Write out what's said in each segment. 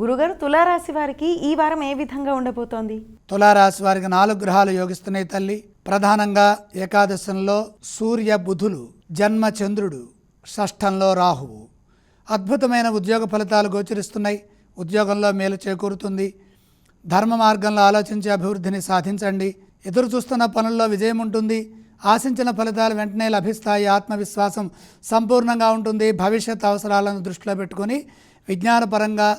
గురుగారు తులారాశి వారికి ఈ వారం ఏ విధంగా ఉండబోతోంది? తులారాశి వారికి నాలుగు గ్రహాలు యోగిస్తున్నాయి తల్లి. ప్రధానంగా ఏకాదశంలో సూర్య బుధులు జన్మ చంద్రుడు షష్ఠంలో రాహువు. అద్భుతమైన ఉద్యోగ ఫలితాలు గోచరిస్తున్నాయి. ఉద్యోగంలో మేలు చేకూరుతుంది. ధర్మ మార్గంలో ఆలోచించి అభివృద్ధిని సాధించండి. ఎదురు చూస్తున్న పనుల్లో విజయం ఉంటుంది. ఆశించిన ఫలితాలు వెంటనే లభిస్తాయి. ఆత్మవిశ్వాసం సంపూర్ణంగా ఉంటుంది. భవిష్యత్ అవసరాలను దృష్టిలో పెట్టుకొని విజ్ఞానపరంగా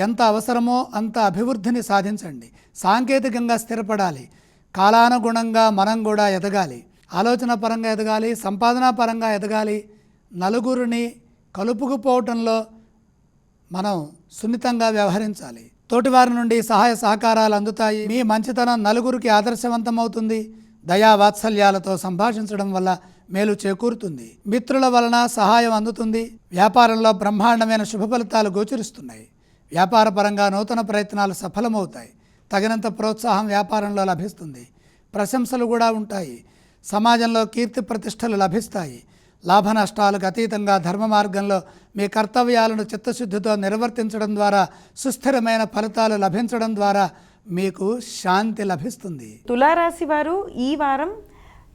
ఎంత అవసరమో అంత అభివృద్ధిని సాధించండి. సాంకేతికంగా స్థిరపడాలి. కాలానుగుణంగా మనం కూడా ఎదగాలి. ఆలోచన పరంగా ఎదగాలి. సంపాదనా పరంగా ఎదగాలి. నలుగురిని కలుపుకుపోవటంలో మనం సున్నితంగా వ్యవహరించాలి. తోటివారి నుండి సహాయ సహకారాలు అందుతాయి. మీ మంచితనం నలుగురికి ఆదర్శవంతమవుతుంది. దయా వాత్సల్యాలతో సంభాషించడం వల్ల మేలు చేకూరుతుంది. మిత్రుల వలన సహాయం అందుతుంది. వ్యాపారంలో బ్రహ్మాండమైన శుభ ఫలితాలు గోచరిస్తున్నాయి. వ్యాపారపరంగా నూతన ప్రయత్నాలు సఫలమవుతాయి. తగినంత ప్రోత్సాహం వ్యాపారంలో లభిస్తుంది. ప్రశంసలు కూడా ఉంటాయి. సమాజంలో కీర్తి ప్రతిష్టలు లభిస్తాయి. లాభ నష్టాలకు అతీతంగా ధర్మ మార్గంలో మీ కర్తవ్యాలను చిత్తశుద్ధితో నిర్వర్తించడం ద్వారా సుస్థిరమైన ఫలితాలు లభించడం ద్వారా మీకు శాంతి లభిస్తుంది. తులారాశి వారు ఈ వారం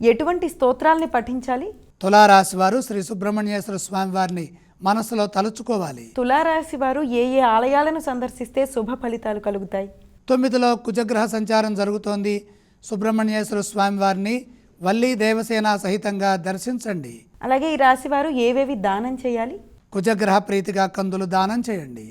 ఎటువంటి స్తోత్రాల్ని పఠించాలి? తులారాశి వారు శ్రీ సుబ్రహ్మణ్యేశ్వర స్వామి వారిని మనసులో తలుచుకోవాలి. తులారాశి వారు ఏ ఏ ఆలయాలను సందర్శిస్తే శుభ ఫలితాలు కలుగుతాయి? తొమ్మిదిలో కుజగ్రహ సంచారం జరుగుతోంది. సుబ్రహ్మణ్యేశ్వర స్వామి వారిని వల్లి దేవసేన సహితంగా దర్శించండి. అలాగే ఈ రాశి వారు ఏవేవి దానం చేయాలి? కుజగ్రహ ప్రీతిగా కందులు దానం చేయండి.